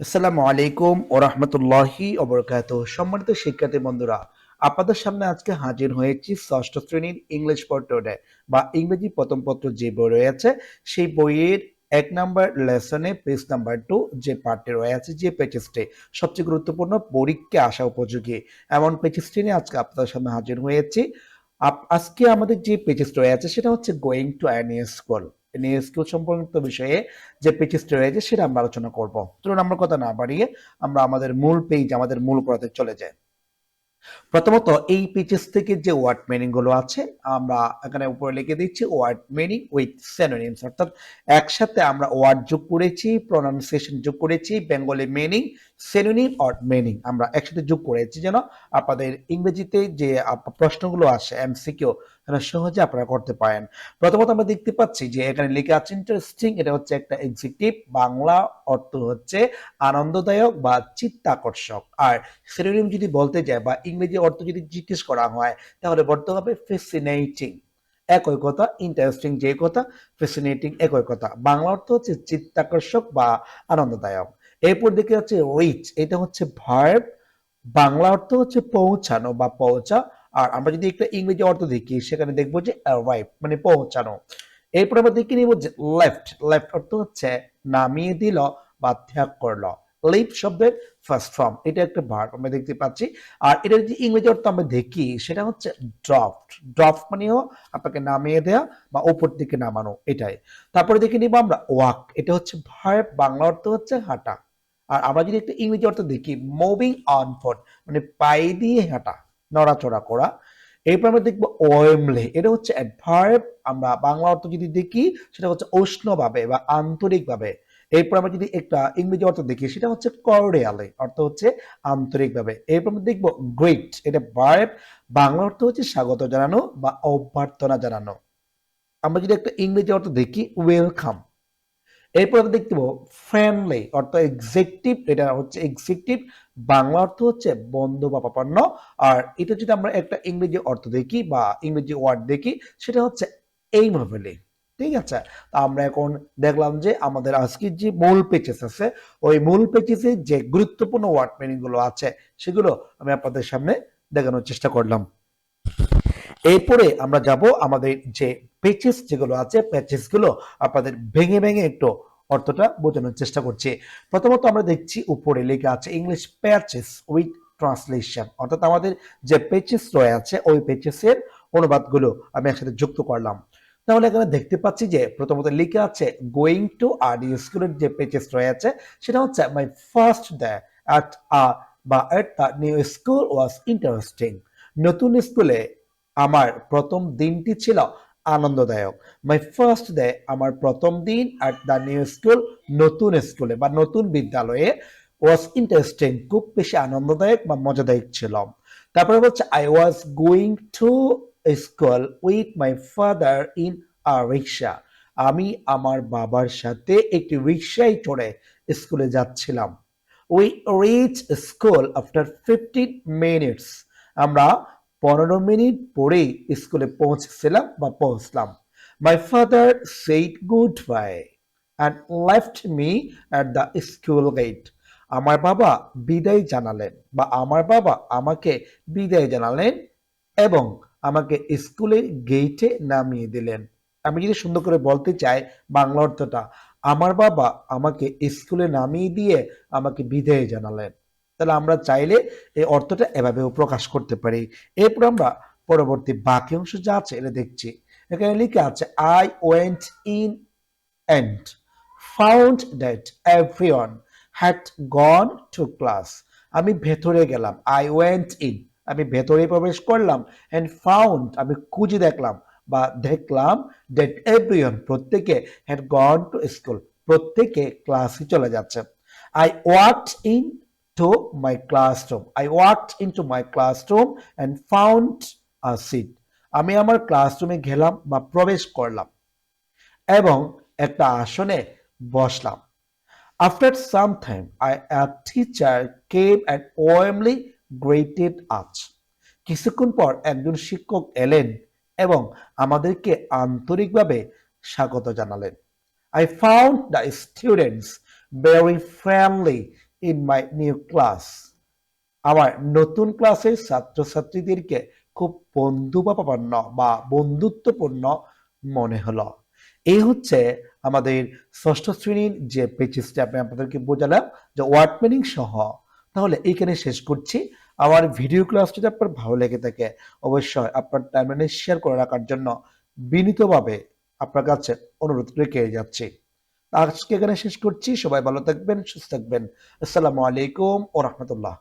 আসসালামু আলাইকুম ও রহমতুল্লাহি অবরকাত সম্মানিত শিক্ষার্থী বন্ধুরা, আপনাদের সামনে আজকে হাজির হয়েছি ষষ্ঠ শ্রেণির ইংলিশ পত্রে বা ইংরেজি প্রথম পত্র যে বই রয়েছে, সেই বইয়ের এক নাম্বার লেসনে পেজ নাম্বার টু যে পার্টে রয়েছে, যে পেজেসটি সবচেয়ে গুরুত্বপূর্ণ পরীক্ষা আসা উপযোগী। এমন পেজেসটি নিয়ে আজকে আপনাদের সামনে হাজির হয়েছি। আজকে আমাদের যে পেজেস রয়েছে, সেটা হচ্ছে going to an school school সম্পর্কিত বিষয়ে যে পেজটি রয়েছে, সেটা আমরা আলোচনা করব। চলুন, আমরা কথা না বাড়িয়ে আমরা আমাদের মূল পেজ আমাদের মূল পড়াতে চলে যাই। প্রথমত এই পেজেস থেকে যে ওয়ার্ড মিনিংগুলো আছে, আমরা এখানে উপরে লিখে দিচ্ছি ওয়ার্ড মিনিং উইথ সিনোনিমস অর্থাৎ একসাথে আমরা ওয়ার্ড যোগ করেছি প্রনাউন্সিয়েশন যোগ করেছি Bengali meaning synonym or meaning আমরা একসাথে যোগ করেছি যেন আপনাদের ইংরেজিতে যে প্রশ্নগুলো আসে এমসিকিউ সেটা সহজে আপনারা করতে পারেন। প্রথমত আমরা দেখতে পাচ্ছি যে এখানে লেখা আছে ইন্টারেস্টিং এটা হচ্ছে একটা এক্সিকিউটিভ বাংলা অর্থ হচ্ছে আনন্দদায়ক বা চিত্তাকর্ষক। আর সিনোনিম যদি বলতে যায় বা ইংরেজি অর্থ যদি জিজ্ঞেস করা হয়, তাহলে বলতে হবে ফেসিনেটিং একই কথা ইন্টারেস্টিং যে কথা ফেসিনেটিং একই কথা। বাংলা অর্থ হচ্ছে চিত্তাকর্ষক বা আনন্দদায়ক। এরপর দেখে যাচ্ছে রিচ এটা হচ্ছে ভার্ব বাংলা অর্থ হচ্ছে পৌঁছানো বা পৌঁছা। আর আমরা যদি একটা ইংরেজি অর্থ দেখি, সেখানে দেখব যে অ্যারাইভ মানে পৌঁছানো। এরপর আমরা দেখে নিব যে লেফট লেফট অর্থ হচ্ছে নামিয়ে দিল বা ত্যাগ করল। লিভ শব্দের ফার্স্ট ফর্ম এটা একটা ভার্ব আমরা দেখতে পাচ্ছি। আর এটার যে ইংরেজি অর্থ আমরা দেখি, সেটা হচ্ছে ড্রফট ড্রফট মানেও আপনাকে নামিয়ে দেয়া বা উপর দিকে নামানো, এটাই। তারপরে দেখে নিব আমরা ওয়াক এটা হচ্ছে ভার্ব বাংলা অর্থ হচ্ছে হাঁটা। আর আমরা যদি একটা ইংরেজি অর্থ দেখি মুভিং অন ফুট মানে পায়ে দিয়ে হাঁটা, নড়াচড়া করা এরপর আমরা দেখব ওয়েমলে। এটা হচ্ছে অ্যাডভার্ব আমরা বাংলা অর্থ যদি দেখি, সেটা হচ্ছে উষ্ণভাবে বা আন্তরিকভাবে। এরপর আমরা যদি একটা ইংরেজি অর্থ দেখি, সেটা হচ্ছে কর্ডিয়ালে অর্থ হচ্ছে আন্তরিকভাবে। এরপর আমরা দেখব গ্রেট এটা ভার্ব বাংলা অর্থ হচ্ছে স্বাগত জানানো বা অভ্যর্থনা জানানো। আমরা যদি একটা ইংরেজি অর্থ দেখি ওয়েলকাম এরপর দেখতে পাবো ফ্রেন্ডলি অর্থাৎ এক্সেকটিভ এটা হচ্ছে এক্সেকটিভ বাংলা অর্থ হচ্ছে বন্ধু বা পাপান্ন আর এটা যদি আমরা একটা ইংরেজি অর্থ দেখি বা ইংরেজি ওয়ার্ড দেখি, সেটা হচ্ছে এইমভাবে ঠিক আছে? তা আমরা এখন দেখলাম যে আমাদের আজকের যে মূল পেচেস আছে, ওই মূল পেচেসে যে গুরুত্বপূর্ণ ওয়ার্ড মিনিংগুলো আছে, সেগুলো আমি আপনাদের সামনে দেখানোর চেষ্টা করলাম। এরপরে আমরা যাব আমাদের যে পেচেস যেগুলো আছে প্যাচেসগুলো আপনাদের ভেঙে ভেঙে একটু অর্থটা বোঝানোর চেষ্টা করছি। প্রথমত আমরা দেখছি উপরে লেখা আছে ইংলিশ প্যাচেস উইথ ট্রান্সলেশন অর্থাৎ আমাদের যে পেচেস রয়েছে ওই পেচেসের অনুবাদগুলো আমি একসাথে যুক্ত করলাম। তাহলে এখানে দেখতে পাচ্ছি যে প্রথমত লেখা আছে গোয়িং টু আর স্কুলের যে পেচেস রয়েছে সেটা হচ্ছে my first day at a বা at the new school was interesting নতুন স্কুলে আমার প্রথম দিনটি ছিল আনন্দদায়ক। মাই ফার্স্ট ডে আমার প্রথম দিন অ্যাট দ্য নিউ স্কুল নতুন স্কুলে বা নতুন বিদ্যালয়ে ওয়াজ ইন্টারেস্টিং খুব বেশি আনন্দদায়ক বা মজাদায়ক ছিল। তারপরে হচ্ছে I was going to school with my father in a rickshaw আমি আমার বাবার সাথে একটি রিক্সায় চড়ে স্কুলে যাচ্ছিলাম। We reach school after fifteen minutes আমরা পনেরো মিনিট পরেই স্কুলে পৌঁছেছিলাম বা পৌঁছলাম। My father said goodbye and left me at the school gate আমার বাবা বিদায় জানালেন বা আমার বাবা আমাকে বিদায় জানালেন এবং আমাকে স্কুলের গেইটে নামিয়ে দিলেন। আমি যদি সুন্দর করে বলতে চাই বাংলা অর্থটা, আমার বাবা আমাকে স্কুলে নামিয়ে দিয়ে আমাকে বিদায় জানালেন। তাহলে আমরা চাইলে এই অর্থটা এভাবেও প্রকাশ করতে পারি। এরপর আমরা পরবর্তী বাকি অংশ যা আছে এটা দেখছি। এখানে লিখে আছে I went in and found that everyone had gone to class আমি ভেতরে গেলাম। আই ওয়েন্ট ইন আমি ভেতরে প্রবেশ করলাম। অ্যান্ড ফাউন্ড আমি খুঁজে দেখলাম বা দেখলাম দ্যাট এভরিওয়ান প্রত্যেকে হ্যাড গন টু স্কুল প্রত্যেকে ক্লাসে চলে যাচ্ছে। I walked in to my classroom. I walked into my classroom and found a seat. আমি আমার ক্লাসরুমে গেলাম বা প্রবেশ করলাম এবং একটা আসনে বসলাম after some time I a teacher came and warmly greeted us কিছুক্ষণ পর একজন শিক্ষক এলেন এবং আমাদেরকে আন্তরিকভাবে স্বাগত জানালেন I found the students very friendly, in my new class আমার নতুন ক্লাসের ছাত্রছাত্রীদেরকে খুব বন্ধুবাপান্ন বা বন্ধুত্বপূর্ণ মনে হলো। এই হচ্ছে আমাদের ষষ্ঠ শ্রেণির যে পেজেসটা আমি আপনাদেরকে বোঝালাম যে ওয়ার্ড মিনিং সহ। তাহলে এইখানে শেষ করছি। আমার ভিডিও ক্লাস যদি আপনার ভালো লেগে থাকে, অবশ্যই আপনার টাইমলাইনে শেয়ার করে রাখার জন্য বিনীতভাবে আপনার কাছে অনুরোধ রেখে যাচ্ছি। আজকে এখানে শেষ করছি। সবাই ভালো থাকবেন সুস্থ থাকবেন। আসসালামু আলাইকুম ও রহমতুল্লাহ।